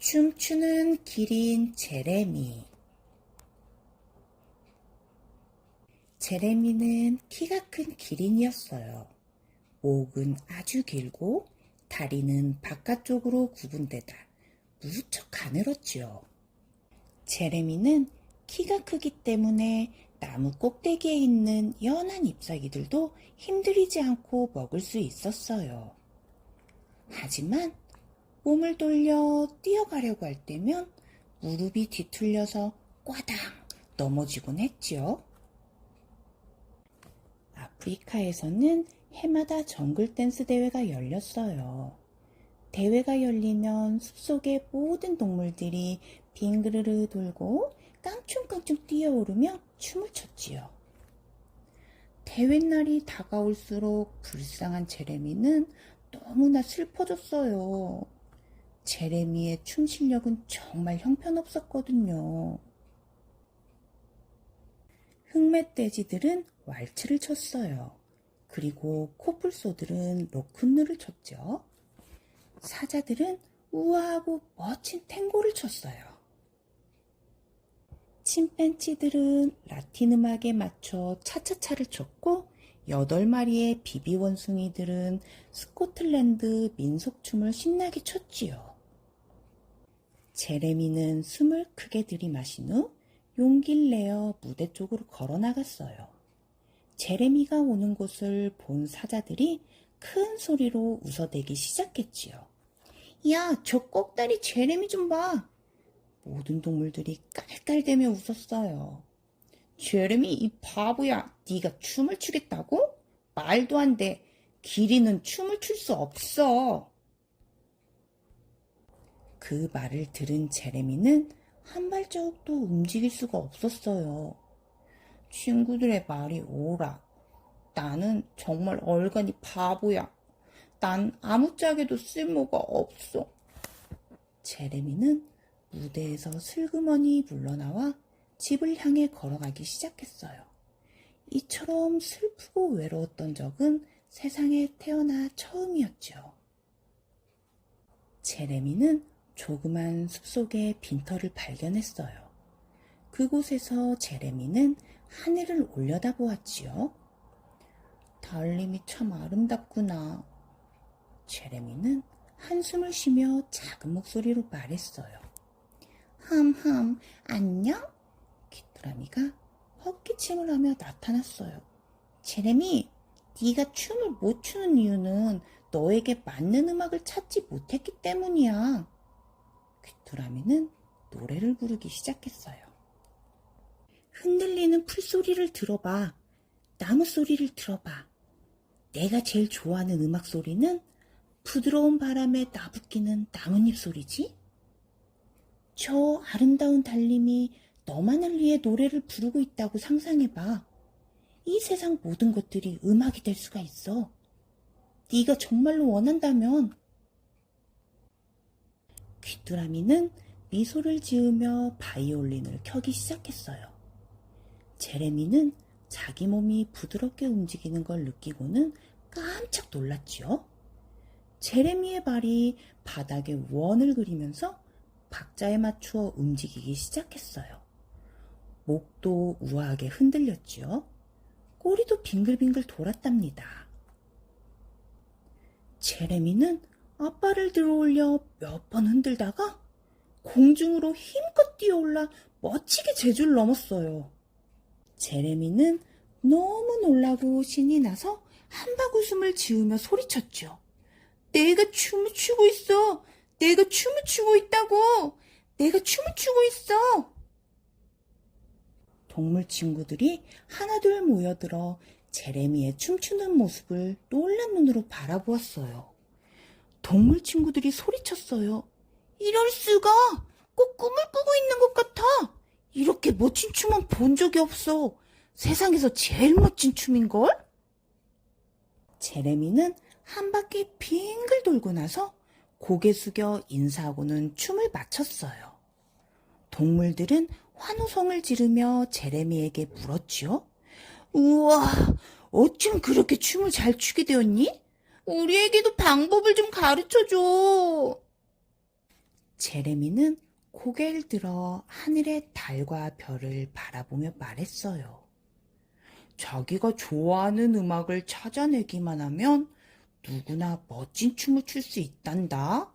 춤추는 기린 제레미. 제레미는 키가 큰 기린이었어요. 목은 아주 길고 다리는 바깥쪽으로 구분되다 무척 가늘었지요. 제레미는 키가 크기 때문에 나무 꼭대기에 있는 연한 잎사귀들도 힘들이지 않고 먹을 수 있었어요. 하지만 몸을 돌려 뛰어가려고 할 때면 무릎이 뒤틀려서 꽈당 넘어지곤 했지요. 아프리카에서는 해마다 정글 댄스 대회가 열렸어요. 대회가 열리면 숲속의 모든 동물들이 빙그르르 돌고 깡충깡충 뛰어오르며 춤을 췄지요. 대회 날이 다가올수록 불쌍한 제레미는 너무나 슬퍼졌어요. 제레미의 춤 실력은 정말 형편없었거든요. 흑멧돼지들은 왈츠를 췄어요. 그리고 코뿔소들은 로큰루를 췄죠. 사자들은 우아하고 멋진 탱고를 췄어요. 침팬치들은 라틴 음악에 맞춰 차차차를 췄고 여덟 마리의 비비 원숭이들은 스코틀랜드 민속춤을 신나게 췄지요. 제레미는 숨을 크게 들이마신 후 용기를 내어 무대 쪽으로 걸어 나갔어요. 제레미가 오는 곳을 본 사자들이 큰 소리로 웃어대기 시작했지요. 야, 저 꼭다리 제레미 좀 봐. 모든 동물들이 깔깔대며 웃었어요. 제레미 이 바보야, 네가 춤을 추겠다고? 말도 안 돼. 기린은 춤을 출 수 없어. 그 말을 들은 제레미는 한 발자국도 움직일 수가 없었어요. 친구들의 말이 오라. 나는 정말 얼간이 바보야. 난 아무짝에도 쓸모가 없어. 제레미는 무대에서 슬그머니 물러나와 집을 향해 걸어가기 시작했어요. 이처럼 슬프고 외로웠던 적은 세상에 태어나 처음이었죠. 제레미는 조그만 숲속의 빈터를 발견했어요. 그곳에서 제레미는 하늘을 올려다 보았지요. 달림이 참 아름답구나. 제레미는 한숨을 쉬며 작은 목소리로 말했어요. 흠흠, 안녕? 귀뚜라미가 헛기침을 하며 나타났어요. 제레미, 네가 춤을 못 추는 이유는 너에게 맞는 음악을 찾지 못했기 때문이야. 귀뚜라미는 노래를 부르기 시작했어요. 흔들리는 풀소리를 들어봐. 나무 소리를 들어봐. 내가 제일 좋아하는 음악 소리는 부드러운 바람에 나부끼는 나뭇잎 소리지? 저 아름다운 달님이 너만을 위해 노래를 부르고 있다고 상상해봐. 이 세상 모든 것들이 음악이 될 수가 있어. 네가 정말로 원한다면. 귀뚜라미는 미소를 지으며 바이올린을 켜기 시작했어요. 제레미는 자기 몸이 부드럽게 움직이는 걸 느끼고는 깜짝 놀랐지요. 제레미의 발이 바닥에 원을 그리면서 박자에 맞추어 움직이기 시작했어요. 목도 우아하게 흔들렸지요. 꼬리도 빙글빙글 돌았답니다. 제레미는 앞발을 들어올려 몇 번 흔들다가 공중으로 힘껏 뛰어올라 멋지게 제주를 넘었어요. 제레미는 너무 놀라고 신이 나서 한박 웃음을 지으며 소리쳤죠. 내가 춤을 추고 있어. 내가 춤을 추고 있다고. 내가 춤을 추고 있어. 동물 친구들이 하나둘 모여들어 제레미의 춤추는 모습을 놀란 눈으로 바라보았어요. 동물 친구들이 소리쳤어요. 이럴 수가! 꼭 꿈을 꾸고 있는 것 같아! 이렇게 멋진 춤은 본 적이 없어. 세상에서 제일 멋진 춤인걸? 제레미는 한 바퀴 빙글 돌고 나서 고개 숙여 인사하고는 춤을 마쳤어요. 동물들은 환호성을 지르며 제레미에게 물었지요. 우와, 어쩜 그렇게 춤을 잘 추게 되었니? 우리에게도 방법을 좀 가르쳐줘. 제레미는 고개를 들어 하늘의 달과 별을 바라보며 말했어요. 자기가 좋아하는 음악을 찾아내기만 하면 누구나 멋진 춤을 출 수 있단다.